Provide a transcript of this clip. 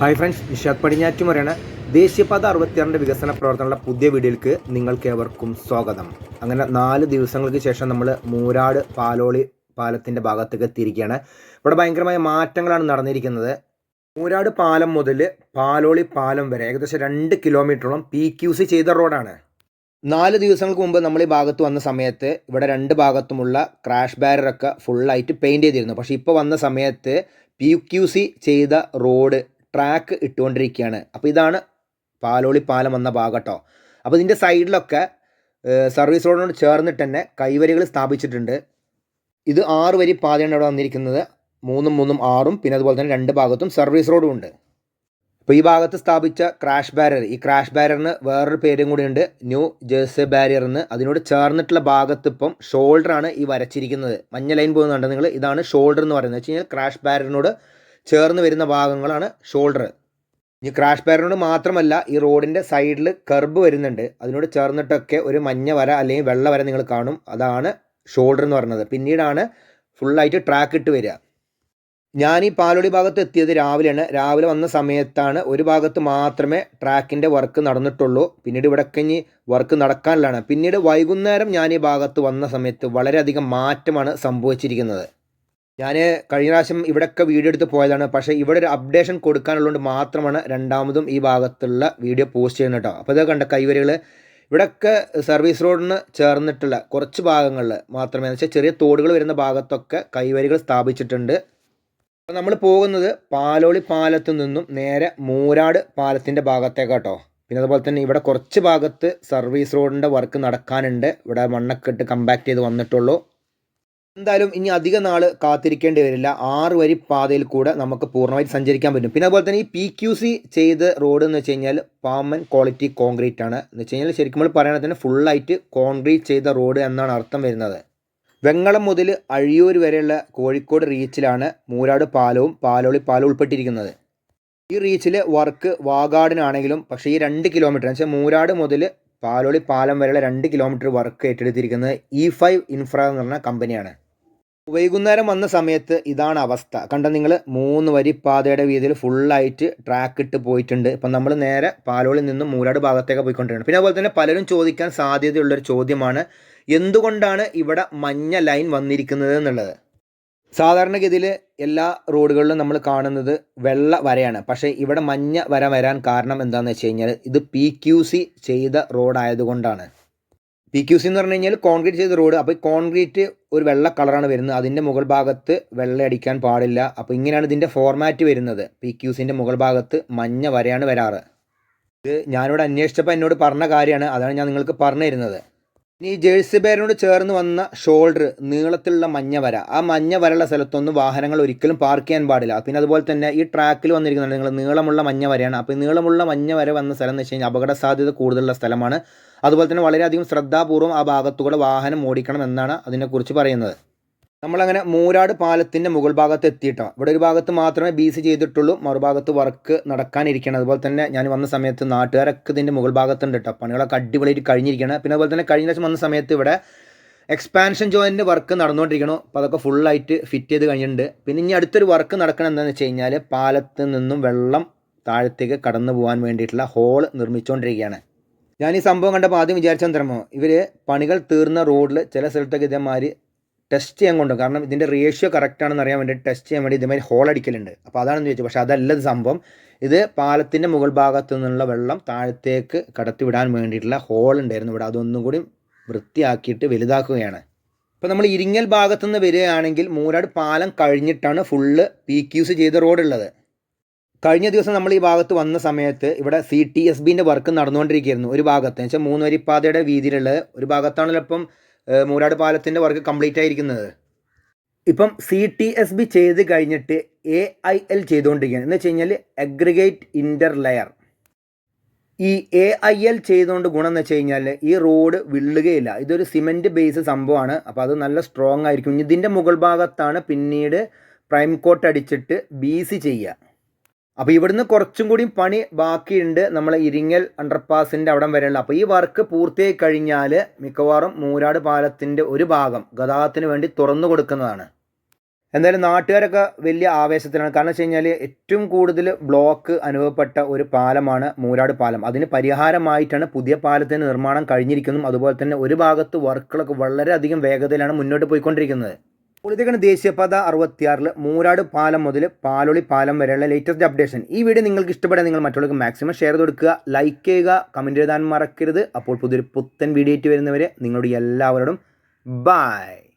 Hi friends Nishad പടിഞ്ഞാറ്റുമുറയാണ് ദേശീയപാത അറുപത്തിയാറിന്റെ വികസന പ്രവർത്തനങ്ങളുടെ പുതിയ വീഡിയോയിലേക്ക് നിങ്ങൾക്ക് ഏവർക്കും സ്വാഗതം. അങ്ങനെ നാല് ദിവസങ്ങൾക്ക് ശേഷം നമ്മൾ മൂരാട് പാലോളി പാലത്തിന്റെ ഭാഗത്തേക്ക് എത്തിയിരിക്കുകയാണ്. ഇവിടെ ഭയങ്കരമായ മാറ്റങ്ങളാണ് നടന്നിരിക്കുന്നത്. മൂരാട് പാലം മുതൽ പാലോളി പാലം വരെ ഏകദേശം രണ്ട് കിലോമീറ്ററോളം പി ക്യു സി ചെയ്ത റോഡാണ്. നാല് ദിവസങ്ങൾക്ക് മുമ്പ് നമ്മൾ ഈ ഭാഗത്ത് വന്ന സമയത്ത് ഇവിടെ രണ്ട് ഭാഗത്തുമുള്ള ക്രാഷ് ബാരറൊക്കെ ഫുള്ളായിട്ട് പെയിന്റ് ചെയ്തിരുന്നു. പക്ഷേ ഇപ്പോൾ വന്ന സമയത്ത് പി ക്യു സി ചെയ്ത റോഡ് ട്രാക്ക് ഇട്ടുകൊണ്ടിരിക്കുകയാണ്. അപ്പോൾ ഇതാണ് പാലോളി പാലം വന്ന ഭാഗം കേട്ടോ അപ്പോൾ ഇതിന്റെ സൈഡിലൊക്കെ സർവീസ് റോഡിനോട് ചേർന്നിട്ട് തന്നെ കൈവരികൾ സ്ഥാപിച്ചിട്ടുണ്ട്. ഇത് ആറ് വരി പാതയാണ് ഇവിടെ വന്നിരിക്കുന്നത്. മൂന്നും മൂന്നും ആറും പിന്നെ അതുപോലെ തന്നെ രണ്ട് ഭാഗത്തും സർവീസ് റോഡും ഉണ്ട്. അപ്പോൾ ഈ ഭാഗത്ത് സ്ഥാപിച്ച ക്രാഷ് ബാരിയർ ഈ ക്രാഷ് ബാരിയറിന് വേറൊരു പേരും കൂടിയുണ്ട് ന്യൂ ജേഴ്സി ബാരിയർ എന്ന് അതിനോട് ചേർന്നിട്ടുള്ള ഭാഗത്ത് ഇപ്പം ഷോൾഡറാണ് ഈ വരച്ചിരിക്കുന്നത്. മഞ്ഞ ലൈൻ പോകുന്നുണ്ട് നിങ്ങൾ. ഇതാണ് ഷോൾഡർ എന്ന് പറയുന്നത്. വെച്ച് കഴിഞ്ഞാൽ ക്രാഷ് ബാരിയറിനോട് ചേർന്ന് വരുന്ന ഭാഗങ്ങളാണ് ഷോൾഡർ ഈ ക്രാഷ് പാരനോട് മാത്രമല്ല ഈ റോഡിന്റെ സൈഡിൽ കർബ് വരുന്നുണ്ട്. അതിനോട് ചേർന്നിട്ടൊക്കെ ഒരു മഞ്ഞ വര അല്ലെങ്കിൽ വെള്ള വര നിങ്ങൾ കാണും. അതാണ് ഷോൾഡർ എന്ന് പറയുന്നത്. പിന്നീടാണ് ഫുള്ളായിട്ട് ട്രാക്ക് ഇട്ട് വരിക. ഞാൻ ഈ പാലോടി ഭാഗത്ത് എത്തിയത് രാവിലെയാണ്. രാവിലെ വന്ന സമയത്താണ് ഒരു ഭാഗത്ത് മാത്രമേ ട്രാക്കിന്റെ വർക്ക് നടന്നിട്ടുള്ളൂ. പിന്നീട് ഇവിടെയൊക്കെ ഇനി വർക്ക് നടക്കാനുള്ളതാണ്. പിന്നീട് വൈകുന്നേരം ഞാൻ ഈ ഭാഗത്ത് വന്ന സമയത്ത് വളരെയധികം മാറ്റമാണ് സംഭവിച്ചിരിക്കുന്നത്. ഞാൻ കഴിഞ്ഞ പ്രാവശ്യം ഇവിടെയൊക്കെ വീഡിയോ എടുത്ത് പോയതാണ്. പക്ഷേ ഇവിടെ ഒരു അപ്ഡേഷൻ കൊടുക്കാനുള്ളതുകൊണ്ട് മാത്രമാണ് രണ്ടാമതും ഈ ഭാഗത്തുള്ള വീഡിയോ പോസ്റ്റ് ചെയ്യുന്നത് കേട്ടോ. അപ്പോൾ ഇത് കണ്ട കൈവരികൾ ഇവിടെയൊക്കെ സർവീസ് റോഡിന് ചേർന്നിട്ടുള്ള കുറച്ച് ഭാഗങ്ങളിൽ മാത്രമേ എന്ന് വെച്ചാൽ ചെറിയ തോടുകൾ വരുന്ന ഭാഗത്തൊക്കെ കൈവരികൾ സ്ഥാപിച്ചിട്ടുണ്ട്. അപ്പോൾ നമ്മൾ പോകുന്നത് പാലോളി പാലത്തു നിന്നും നേരെ മൂരാട് പാലത്തിന്റെ ഭാഗത്തേക്കാട്ടോ പിന്നെ അതുപോലെ തന്നെ ഇവിടെ കുറച്ച് ഭാഗത്ത് സർവീസ് റോഡിന്റെ വർക്ക് നടക്കാനുണ്ട്. ഇവിടെ മണ്ണൊക്കെ ഇട്ട് കമ്പാക്ട് ചെയ്ത് വന്നിട്ടുള്ളൂ. എന്തായാലും ഇനി അധിക നാൾ കാത്തിരിക്കേണ്ടി വരില്ല. ആറ് വരി പാതയിൽ കൂടെ നമുക്ക് പൂർണമായിട്ട് സഞ്ചരിക്കാൻ പറ്റും. പിന്നെ അതുപോലെ തന്നെ ഈ പി ക്യു സി ചെയ്ത റോഡ് എന്ന് വെച്ച് കഴിഞ്ഞാൽ പാമൻ ക്വാളിറ്റി കോൺക്രീറ്റ് ആണ്. എന്ന് വെച്ച് കഴിഞ്ഞാൽ ശരിക്കും നമ്മൾ പറയുന്നത് തന്നെ ഫുള്ളായിട്ട് കോൺക്രീറ്റ് ചെയ്ത റോഡ് എന്നാണ് അർത്ഥം വരുന്നത്. വെങ്ങളം മുതൽ അഴിയൂർ വരെയുള്ള കോഴിക്കോട് റീച്ചിലാണ് മൂരാട് പാലവും പാലോളി പാലവും ഉൾപ്പെട്ടിരിക്കുന്നത്. ഈ റീച്ചിൽ വർക്ക് വാഗാടിനാണെങ്കിലും പക്ഷേ ഈ രണ്ട് കിലോമീറ്റർ എന്ന് വെച്ചാൽ മൂരാട് മുതൽ പാലോളി പാലം വരെയുള്ള രണ്ട് കിലോമീറ്റർ വർക്ക് ഏറ്റെടുത്തിരിക്കുന്നത് ഇ ഫൈവ് ഇൻഫ്ര എന്ന് പറഞ്ഞ കമ്പനിയാണ് വൈകുന്നേരം വന്ന സമയത്ത് ഇതാണ് അവസ്ഥ. കണ്ട നിങ്ങൾ മൂന്ന് വരി പാതയുടെ വീതിയിൽ ഫുള്ളായിട്ട് ട്രാക്ക് ഇട്ട് പോയിട്ടുണ്ട്. ഇപ്പം നമ്മൾ നേരെ പാലോളിൽ നിന്നും മൂലാട് ഭാഗത്തേക്ക് പോയിക്കൊണ്ടിരിക്കണം പിന്നെ അതുപോലെ തന്നെ പലരും ചോദിക്കാൻ സാധ്യതയുള്ളൊരു ചോദ്യമാണ് എന്തുകൊണ്ടാണ് ഇവിടെ മഞ്ഞ ലൈൻ വന്നിരിക്കുന്നത് എന്നുള്ളത്? സാധാരണഗതിയിൽ എല്ലാ റോഡുകളിലും നമ്മൾ കാണുന്നത് വെള്ള വരയാണ്. പക്ഷേ ഇവിടെ മഞ്ഞ വര വരാൻ കാരണം എന്താണെന്ന് വെച്ച് കഴിഞ്ഞാൽ ഇത് പി ക്യു സി ചെയ്ത റോഡായതുകൊണ്ടാണ്. പി ക്യു സി എന്ന് പറഞ്ഞു കഴിഞ്ഞാൽ കോൺക്രീറ്റ് ചെയ്ത റോഡ് അപ്പോൾ കോൺക്രീറ്റ് ഒരു വെള്ള കളറാണ് വരുന്നത്. അതിന്റെ മുകൾ ഭാഗത്ത് വെള്ള അടിക്കാൻ പാടില്ല. അപ്പോൾ ഇങ്ങനെയാണ് ഇതിന്റെ ഫോർമാറ്റ് വരുന്നത്. പി ക്യു സിന്റെ മുകൾ ഭാഗത്ത് മഞ്ഞ വരയാണ് വരാറ്. ഇത് ഞാനിവിടെ അന്വേഷിച്ചപ്പോൾ എന്നോട് പറഞ്ഞ കാര്യമാണ്. അതാണ് ഞാൻ നിങ്ങൾക്ക് പറഞ്ഞു തരുന്നത് ഇനി ജേഴ്സി ബെയറിനോട് ചേർന്ന് വന്ന ഷോൾഡർ നീളത്തിലുള്ള മഞ്ഞ വര. ആ മഞ്ഞ വരയുള്ള സ്ഥലത്തൊന്നും വാഹനങ്ങൾ ഒരിക്കലും പാർക്ക് ചെയ്യാൻ പാടില്ല. പിന്നെ അതുപോലെ തന്നെ ഈ ട്രാക്കിൽ വന്നിരിക്കുന്നുണ്ട് നിങ്ങൾ നീളമുള്ള മഞ്ഞ വരയാണ്. അപ്പോൾ നീളമുള്ള മഞ്ഞ വര വന്ന സ്ഥലം എന്ന് വെച്ച് കഴിഞ്ഞാൽ അപകട സാധ്യത കൂടുതലുള്ള സ്ഥലമാണ്. അതുപോലെ തന്നെ വളരെയധികം ശ്രദ്ധാപൂർവം ആ ഭാഗത്തുകൂടെ വാഹനം ഓടിക്കണം എന്നാണ് അതിനെക്കുറിച്ച് പറയുന്നത്. നമ്മളങ്ങനെ മൂരാട് പാലത്തിന്റെ മുകൾ ഭാഗത്ത് എത്തിയിട്ടാണ് ഇവിടെ ഒരു ഭാഗത്ത് മാത്രമേ ബി സി ചെയ്തിട്ടുള്ളൂ മറുഭാഗത്ത് വർക്ക് നടക്കാനിരിക്കണം അതുപോലെ തന്നെ ഞാൻ വന്ന സമയത്ത് നാട്ടുകാരൊക്കെ ഇതിന്റെ മുകൾ ഭാഗത്തുണ്ട് കേട്ടോ പണികളൊക്കെ അടിപൊളിയായിട്ട് കഴിഞ്ഞിരിക്കണം പിന്നെ അതുപോലെ തന്നെ കഴിഞ്ഞ ദിവസം വന്ന സമയത്ത് ഇവിടെ എക്സ്പാൻഷൻ ജോയിന്റെ വർക്ക് നടന്നുകൊണ്ടിരിക്കണം. അപ്പോൾ അതൊക്കെ ഫുള്ളായിട്ട് ഫിറ്റ് ചെയ്ത് കഴിഞ്ഞിട്ടുണ്ട്. പിന്നെ ഇനി അടുത്തൊരു വർക്ക് നടക്കണം എന്താണെന്ന് വെച്ച് കഴിഞ്ഞാൽ പാലത്ത് നിന്നും വെള്ളം താഴത്തേക്ക് കടന്നു പോകാൻ വേണ്ടിയിട്ടുള്ള ഹോൾ നിർമ്മിച്ചുകൊണ്ടിരിക്കുകയാണ് ഞാൻ ഈ സംഭവം കണ്ടപ്പോൾ ആദ്യം വിചാരിച്ചെന്തരമോ ഇവർ പണികൾ തീർന്ന റോഡിൽ ചില സ്ഥലത്തൊക്കെ ഇതേമാതിരി ടെസ്റ്റ് ചെയ്യാൻ കൊണ്ടും കാരണം ഇതിന്റെ റേഷ്യോ കറക്റ്റ് ആണെന്ന് അറിയാൻ വേണ്ടി ടെസ്റ്റ് ചെയ്യാൻ വേണ്ടി ഇതേമാതിരി ഹോൾ അടിക്കലുണ്ട്. അപ്പോൾ അതാണെന്ന് ചോദിച്ചു പക്ഷേ അതല്ല സംഭവം. ഇത് പാലത്തിന്റെ മുകൾ ഭാഗത്തു നിന്നുള്ള വെള്ളം താഴത്തേക്ക് കടത്തിവിടാൻ വേണ്ടിയിട്ടുള്ള ഹോൾ ഉണ്ടായിരുന്നു. ഇവിടെ അതൊന്നും കൂടി വൃത്തിയാക്കിയിട്ട് വലുതാക്കുകയാണ്. ഇപ്പോൾ നമ്മൾ ഇരിങ്ങൽ ഭാഗത്തു നിന്ന് വരികയാണെങ്കിൽ മൂരാട് പാലം കഴിഞ്ഞിട്ടാണ് ഫുള്ള് പി ക്യൂസ് ചെയ്ത റോഡുള്ളത് കഴിഞ്ഞ ദിവസം നമ്മൾ ഈ ഭാഗത്ത് വന്ന സമയത്ത് ഇവിടെ സി ടി എസ് ബിന്റെ വർക്ക് നടന്നുകൊണ്ടിരിക്കുകയായിരുന്നു ഒരു ഭാഗത്ത്. എന്ന് വെച്ചാൽ മൂന്നുവരിപ്പാതയുടെ വീതിയിലുള്ള ഒരു ഭാഗത്താണല്ലോ ഇപ്പം മൂരാട് പാലത്തിന്റെ വർക്ക് കംപ്ലീറ്റ് ആയിരിക്കുന്നത്. ഇപ്പം സി ടി എസ് ബി ചെയ്ത് കഴിഞ്ഞിട്ട് എ ഐ എൽ ചെയ്തുകൊണ്ടിരിക്കുകയാണ്. എന്ന് വെച്ച് കഴിഞ്ഞാൽ അഗ്രിഗേറ്റ് ഇന്റർ ലെയർ ഈ എ ഐ എൽ ചെയ്തുകൊണ്ട് ഗുണം എന്ന് വെച്ച് കഴിഞ്ഞാൽ ഈ റോഡ് വിള്ളുകയില്ല. ഇതൊരു സിമെന്റ് ബേസ് സംഭവമാണ്. അപ്പോൾ അത് നല്ല സ്ട്രോങ് ആയിരിക്കും. ഇതിന്റെ മുകൾ ഭാഗത്താണ് പിന്നീട് പ്രൈം കോട്ട് അടിച്ചിട്ട് ബി സി ചെയ്യുക. അപ്പോൾ ഇവിടുന്ന് കുറച്ചും കൂടി പണി ബാക്കിയുണ്ട് നമ്മൾ ഇരിങ്ങൽ അണ്ടർപാസിന്റെ അവിടം വരെയുള്ള. അപ്പോൾ ഈ വർക്ക് പൂർത്തിയായി കഴിഞ്ഞാൽ മിക്കവാറും മൂരാട് പാലത്തിന്റെ ഒരു ഭാഗം ഗതാഗതത്തിന് വേണ്ടി തുറന്നു കൊടുക്കുന്നതാണ്. എന്തായാലും നാട്ടുകാരൊക്കെ വലിയ ആവേശത്തിലാണ്. കാരണം വെച്ച് കഴിഞ്ഞാൽ ഏറ്റവും കൂടുതൽ ബ്ലോക്ക് അനുഭവപ്പെട്ട ഒരു പാലമാണ് മൂരാട് പാലം. അതിന് പരിഹാരമായിട്ടാണ് പുതിയ പാലത്തിന്റെ നിർമ്മാണം കഴിഞ്ഞിരിക്കുന്നതും അതുപോലെ തന്നെ ഒരു ഭാഗത്ത് വർക്കുകളൊക്കെ വളരെയധികം വേഗതയിലാണ് മുന്നോട്ട് പോയിക്കൊണ്ടിരിക്കുന്നത്. ഇതൊക്കെയാണ് ദേശീയപാത അറുപത്തിയാറിൽ മൂരാട് പാലം മുതൽ പാലൊളി പാലം വരെയുള്ള ലേറ്റസ്റ്റ് അപ്ഡേഷൻ ഈ വീഡിയോ നിങ്ങൾക്ക് ഇഷ്ടപ്പെടാൻ നിങ്ങൾ മറ്റുള്ളവർക്ക് മാക്സിമം ഷെയർ കൊടുക്കുക ലൈക്ക് ചെയ്യുക കമന്റ് എഴുതാൻ മറക്കരുത്. അപ്പോൾ പുതിയൊരു പുത്തൻ വീഡിയോ ആയിട്ട് വരുന്നവരെ നിങ്ങളുടെ എല്ലാവരോടും ബൈ